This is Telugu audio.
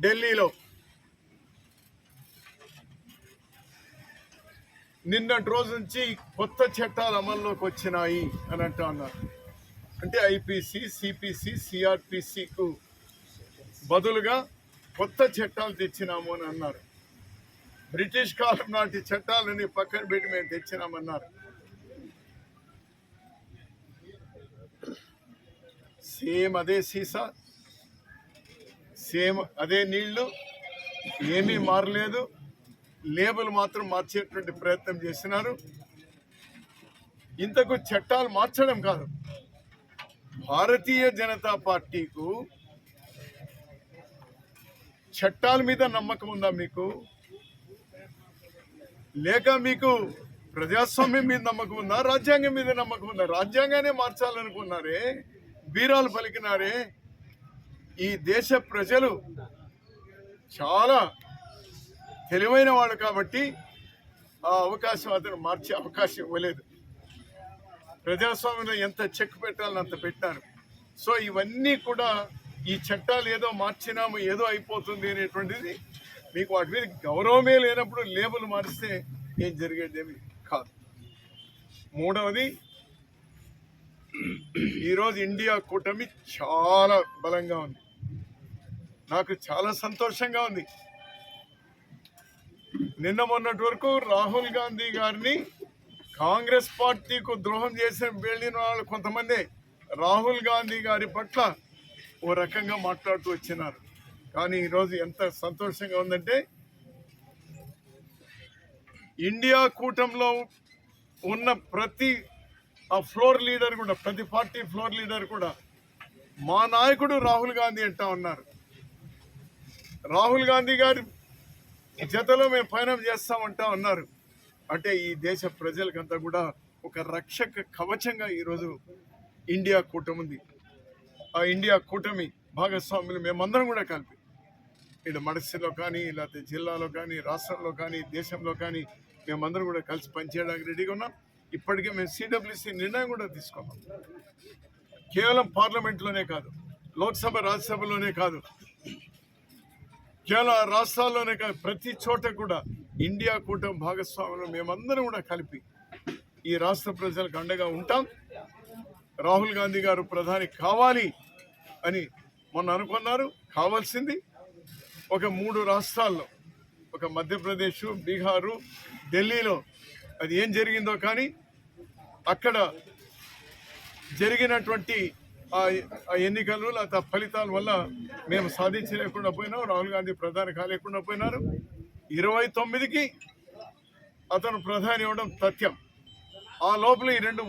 ఢిల్లీలో. నిన్నటి రోజు నుంచి కొత్త చట్టాలు అమల్లోకి వచ్చినాయి అని అంటా ఉన్నారు. అంటే ఐపీసీ సిపిసి సిఆర్పిసికు బదులుగా కొత్త చట్టాలు తెచ్చినాము అని అన్నారు. బ్రిటిష్ కాలం నాటి చట్టాలని పక్కన పెట్టి మేము తెచ్చినామన్నారు. సేమ్ అదే సీసా సేమ్ అదే నీళ్ళు ఏమీ మారలేదు. లేబుల్ మాత్రం మార్చేటువంటి ప్రయత్నం చేస్తున్నారు. ఇంతకు చట్టాలు మార్చడం కాదు. భారతీయ జనతా పార్టీకు చట్టాల మీద నమ్మకం ఉందా మీకు? లేక మీకు ప్రజాస్వామ్యం మీద నమ్మకం ఉందా? రాజ్యాంగం మీద నమ్మకం ఉందా? రాజ్యాంగానే మార్చాలనుకున్నారే బీరాలు పలికినారే ఈ దేశ ప్రజలు చాలా తెలివైన వాడు కాబట్టి ఆ అవకాశం అతను మార్చే అవకాశం ఇవ్వలేదు. ప్రజాస్వామ్యంలో ఎంత చెక్ పెట్టాలని అంత పెట్టారు. సో ఇవన్నీ కూడా ఈ చట్టాలు ఏదో మార్చినాము ఏదో అయిపోతుంది అనేటువంటిది మీకు వాటి మీద గౌరవమే లేనప్పుడు లేబుల్ మారిస్తే ఏం జరిగేదేమి కాదు. మూడవది ఈరోజు ఇండియా కూటమి చాలా బలంగా ఉంది. నాకు చాలా సంతోషంగా ఉంది. నిన్న మొన్నటి వరకు రాహుల్ గాంధీ గారిని కాంగ్రెస్ పార్టీకు ద్రోహం చేసిన వెళ్ళిన వాళ్ళు కొంతమంది రాహుల్ గాంధీ గారి పట్ల ఓ రకంగా మాట్లాడుతూ వచ్చినారు. కానీ ఈరోజు ఎంత సంతోషంగా ఉందంటే ఇండియా కూటంలో ఉన్న ప్రతి ఆ ఫ్లోర్ లీడర్ కూడా ప్రతి పార్టీ ఫ్లోర్ లీడర్ కూడా మా నాయకుడు రాహుల్ గాంధీ అంటా ఉన్నారు. రాహుల్ గాంధీ గారి జతలో మేము పయనం చేస్తామంటా ఉన్నారు. అంటే ఈ దేశ ప్రజలకంతా కూడా ఒక రక్షక కవచంగా ఈరోజు ఇండియా కూటమి ఉంది. ఆ ఇండియా కూటమి భాగస్వాములు మేమందరం కూడా కలిపి ఇటు మడసిలో కానీ లేకపోతే జిల్లాలో కానీ రాష్ట్రంలో కానీ దేశంలో కానీ మేమందరం కూడా కలిసి పనిచేయడానికి రెడీగా ఉన్నాం. ఇప్పటికే మేము సిడబ్ల్యూసి నిర్ణయం కూడా తీసుకున్నాం. కేవలం పార్లమెంట్లోనే కాదు లోక్సభ రాజ్యసభలోనే కాదు కేవలం రాష్ట్రాల్లోనే కాదు ప్రతి చోట కూడా ఇండియా కూటమి భాగస్వాములు మేమందరం కూడా కలిపి ఈ రాష్ట్ర ప్రజలకు అండగా ఉంటాం. రాహుల్ గాంధీ గారు ప్రధాని కావాలి అని మొన్న అనుకున్నారు కావాల్సింది ఒక మూడు రాష్ట్రాల్లో ఒక మధ్యప్రదేశ్ బీహారు ఢిల్లీలో అది ఏం జరిగిందో కానీ అక్కడ జరిగినటువంటి ఆ ఆ ఎన్నికలు లేకపోతే ఆ ఫలితాల వల్ల మేము సాధించలేకుండా పోయినాం. రాహుల్ గాంధీ ప్రధాని కాలేకుండా పోయినారు. ఇరవై తొమ్మిదికి అతను ప్రధాని ఇవ్వడం తథ్యం ఆ లోపల ఈ రెండు